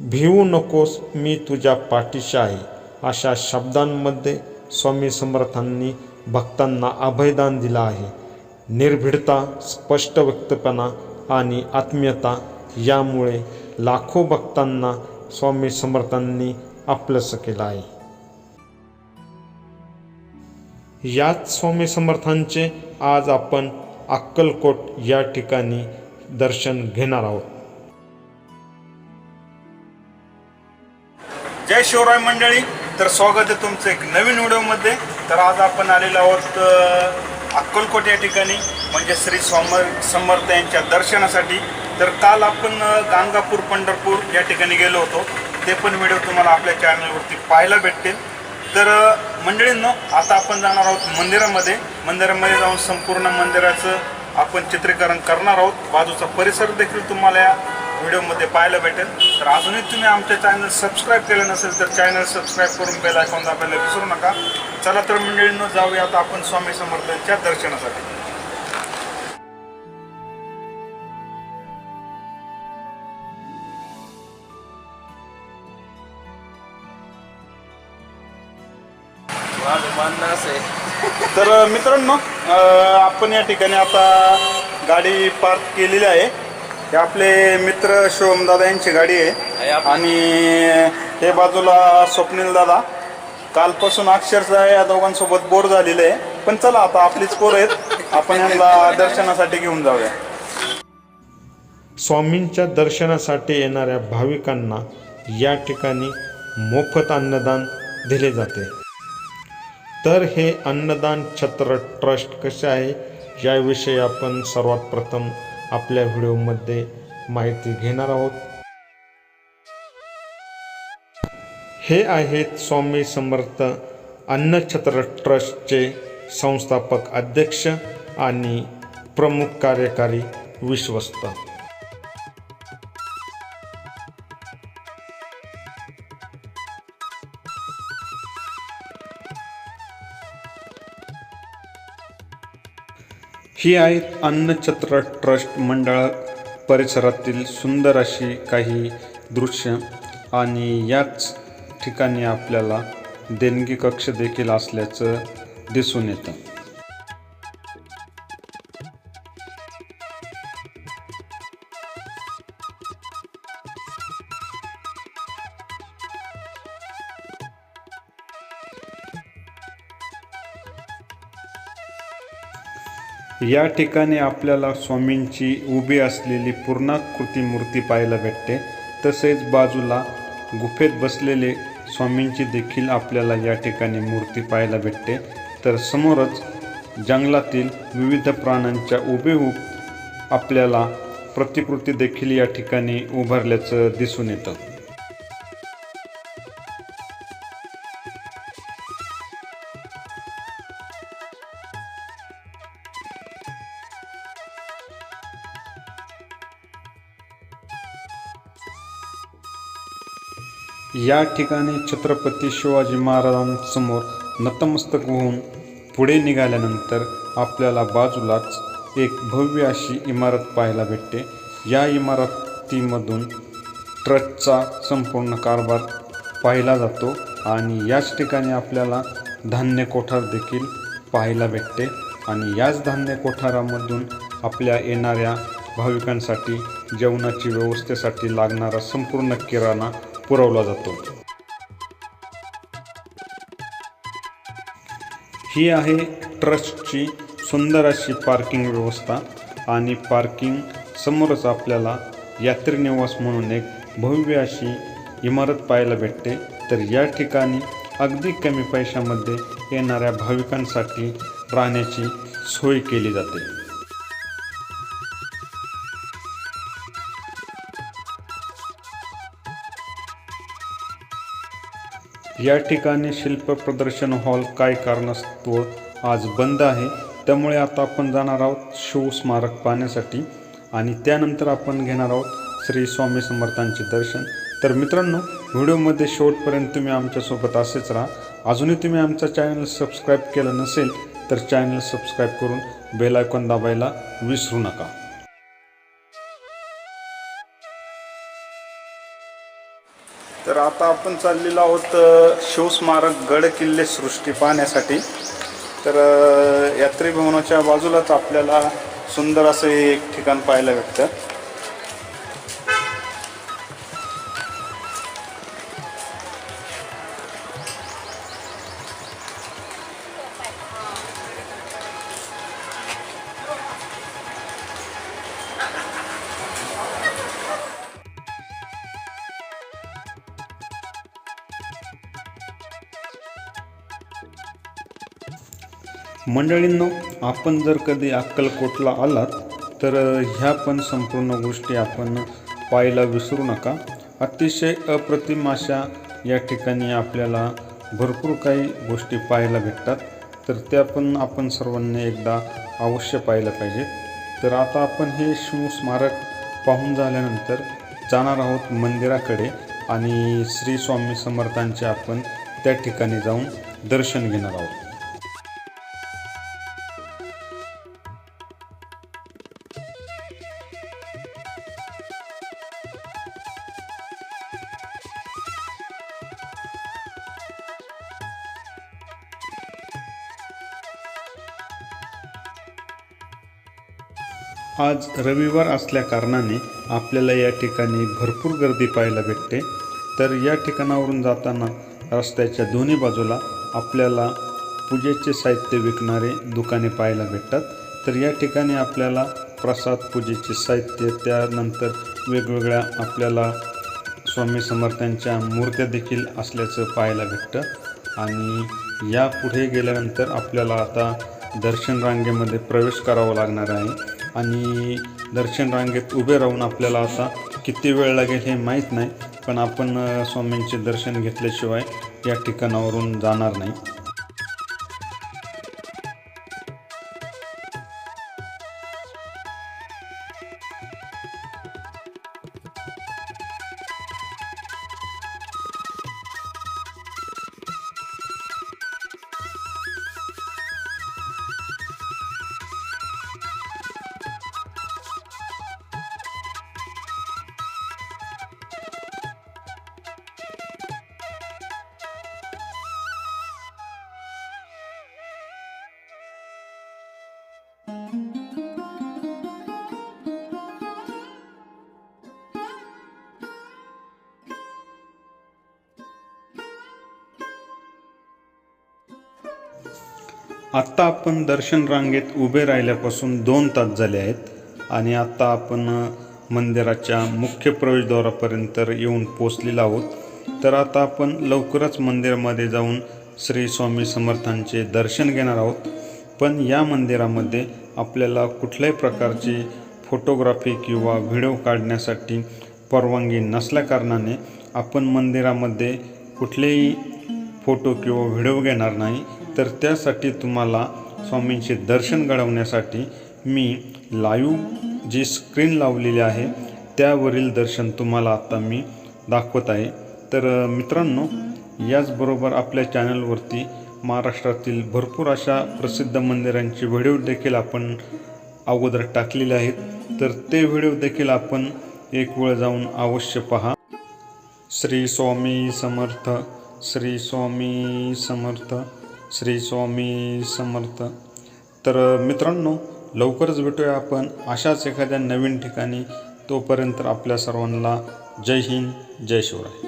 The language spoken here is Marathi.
भिवू नकोस मी तुझ्या पाठीशी आहे. अशा शब्दांमध्ये स्वामी समर्थांनी भक्तांना अभयदान दिलं आहे. निर्भीडता स्पष्ट व्यक्तपणा आणि आत्मीयता यामुळे लाखो भक्तांना स्वामी समर्थांनी आपलंसं केलं आहे. याच स्वामी समर्थांचे आज आपण अक्कलकोट या ठिकाणी दर्शन घेणार आहोत. जय शिवराय मंडळी. तर स्वागत आहे तुमचं एक नवीन व्हिडिओमध्ये. तर आज आपण आलेलो आहोत अक्कलकोट या ठिकाणी म्हणजे श्री स्वामर समर्थ यांच्या दर्शनासाठी. तर काल आपण गांगापूर गाणगापूर पंढरपूर या ठिकाणी गेलो होतो. ते पण व्हिडिओ तुम्हाला आपल्या चॅनलवरती पाहायला भेटतील. तर मंडळींनो आता आपण जाणार आहोत मंदिरामध्ये. मंदिरामध्ये जाऊन संपूर्ण मंदिराचं आपण चित्रीकरण करणार आहोत. बाजूचा परिसर देखील तुम्हाला या व्हिडिओमध्ये पाहायला भेटेल. तर अजूनही तुम्ही आमच्या चॅनल सबस्क्राईब केलं नसेल तर चॅनल सबस्क्राईब करून बेल आयकॉन दाबायला विसरू नका. चला तर मंडळींनो जाऊया आता आपण स्वामी समर्थांच्या दर्शनासाठी. आहे तर मित्रांनो आपण या ठिकाणी आता गाडी पार्क केलेली आहे. हे आपले मित्र शिवमदादा यांची गाडी आहे. आणि हे बाजूला स्वप्नील दादा. कालपासून अक्षरशः या दोघांसोबत बोर झालेले आहे. पण चला आता आपलीच पोर आहेत. आपण यांना दर्शनासाठी घेऊन जाऊया. स्वामींच्या दर्शनासाठी येणाऱ्या भाविकांना या ठिकाणी मोफत अन्नदान दिले जाते. तर हे अन्नदान छत्र ट्रस्ट कसे आहे? याविषयी आपण सर्वात प्रथम आपल्या व्हिडिओमध्ये माहिती घेणार आहोत. हे आहेत स्वामी समर्थ अन्नछत्र ट्रस्टचे संस्थापक अध्यक्ष आणि प्रमुख कार्यकारी विश्वस्त. ही आहेत अन्नछत्र ट्रस्ट मंडळ परिसरातील सुंदर अशी काही दृश्य आणि याच ठिकाणी आपल्याला देणगी कक्ष देखील असल्याचं दिसून येतं. या ठिकाणी आपल्याला स्वामींची उभी असलेली पूर्णाकृती मूर्ती पाहायला भेटते. तसेच बाजूला गुफेत बसलेले स्वामींची देखील आपल्याला या ठिकाणी मूर्ती पाहायला भेटते. तर समोरच जंगलातील विविध प्राण्यांच्या उभेहूब आपल्याला प्रतिकृती देखील या ठिकाणी उभारल्याचं दिसून येतं. या ठिकाणी छत्रपती शिवाजी महाराजांसमोर नतमस्तक होऊन पुढे निघाल्यानंतर आपल्याला बाजूलाच एक भव्य अशी इमारत पाहायला भेटते. या इमारतीमधून ट्रस्टचा संपूर्ण कारभार पाहिला जातो आणि याच ठिकाणी आपल्याला धान्य कोठार देखील पाहायला भेटते. आणि याच धान्य कोठारामधून आपल्या येणाऱ्या भाविकांसाठी जेवणाची व्यवस्थेसाठी लागणारा संपूर्ण किराणा पुरवला जातो. ही आहे ट्रस्टची सुंदर अशी पार्किंग व्यवस्था आणि पार्किंग समोरच आपल्याला यात्रीनिवास म्हणून एक भव्य अशी इमारत पाहायला भेटते. तर या ठिकाणी अगदी कमी पैशामध्ये येणाऱ्या भाविकांसाठी राहण्याची सोय केली जाते. या ठिकाणी शिल्प प्रदर्शन हॉल काय कारणास्तव आज बंद आहे त्यामुळे आता आपण जाणार आहोत शिवस्मारक पाहण्यासाठी. आणि त्यानंतर आपण घेणार आहोत श्री स्वामी समर्थांचे दर्शन. तर मित्रांनो व्हिडिओमध्ये शेवटपर्यंत तुम्ही आमच्यासोबत असेच राहा. अजूनही तुम्ही आमचा चॅनल सबस्क्राईब केलं नसेल तर चॅनल सबस्क्राईब करून बेल आयकॉन दाबायला विसरू नका. तर आता आपण चाललेलो आहोत शिवस्मारक गड किल्ले सृष्टी पाहण्यासाठी. तर अ, यात्री भवनाच्या बाजूलाच आपल्याला सुंदर असं हे एक ठिकाण पाहायला भेटतं. मंडळींनो आपण जर कधी अक्कलकोटला आलात तर ह्या पण संपूर्ण गोष्टी आपण पाहायला विसरू नका. अतिशय अप्रतिम अशा या ठिकाणी आपल्याला भरपूर काही गोष्टी पाहायला भेटतात. तर त्या पण आपण सर्वांनी एकदा अवश्य पाहायला पाहिजे तर आता आपण हे शिवस्मारक पाहून झाल्यानंतर जाणार आहोत मंदिराकडे आणि श्री स्वामी समर्थांचे आपण त्या ठिकाणी जाऊन दर्शन घेणार आहोत. आज रविवार असल्या कारणाने आपल्याला या ठिकाणी भरपूर गर्दी पाहायला भेटते. तर या ठिकाणावरून जाताना रस्त्याच्या दोन्ही बाजूला आपल्याला पूजेचे साहित्य विकणारे दुकाने पाहायला भेटतात. तर या ठिकाणी आपल्याला प्रसाद पूजेचे साहित्य त्यानंतर वेगवेगळ्या आपल्याला स्वामी समर्थांच्या मूर्त्या देखील असल्याचं पाहायला भेटतं. आणि या पुढे गेल्यानंतर आपल्याला आता दर्शन रांगेमध्ये प्रवेश करावा लागणार आहे. आणि दर्शन रांगेत उभे राहून आपल्याला आता किती वेळ लागेल हे माहीत नाही पण आपण स्वामींचे दर्शन घेतल्याशिवाय या ठिकाणावरून जाणार नाही. आत्ता आपण दर्शन रांगेत उभे राहिल्यापासून दोन तास झाले आहेत आणि आत्ता आपण मंदिराच्या मुख्य प्रवेशद्वारापर्यंत येऊन पोचलेलो आहोत. तर आता आपण लवकरच मंदिरामध्ये जाऊन श्री स्वामी समर्थांचे दर्शन घेणार आहोत. पण या मंदिरामध्ये आपल्याला कुठल्याही प्रकारची फोटोग्राफी किंवा व्हिडिओ काढण्यासाठी परवानगी नसल्याकारणाने आपण मंदिरामध्ये कुठलेही फोटो किंवा व्हिडिओ घेणार नाही. तर त्यासाठी तुम्हाला स्वामींचे दर्शन घडवण्यासाठी मी लाईव्ह जी स्क्रीन लावलेली आहे त्यावरील दर्शन तुम्हाला आता मी दाखवत आहे. तर मित्रांनो याचबरोबर आपल्या चॅनलवरती महाराष्ट्रातील भरपूर अशा प्रसिद्ध मंदिरांचे व्हिडिओ देखील आपण अगोदर टाकलेले आहेत. तर ते व्हिडिओ देखील आपण एक वेळ जाऊन अवश्य पहा. श्री स्वामी समर्थ श्री स्वामी समर्थ श्री स्वामी समर्थ. तर मित्रांनो लवकरच भेटूया आपण अशाच एखाद्या नवीन ठिकाणी. तोपर्यंत आपल्या सर्वांना जय हिंद जय शिवराय.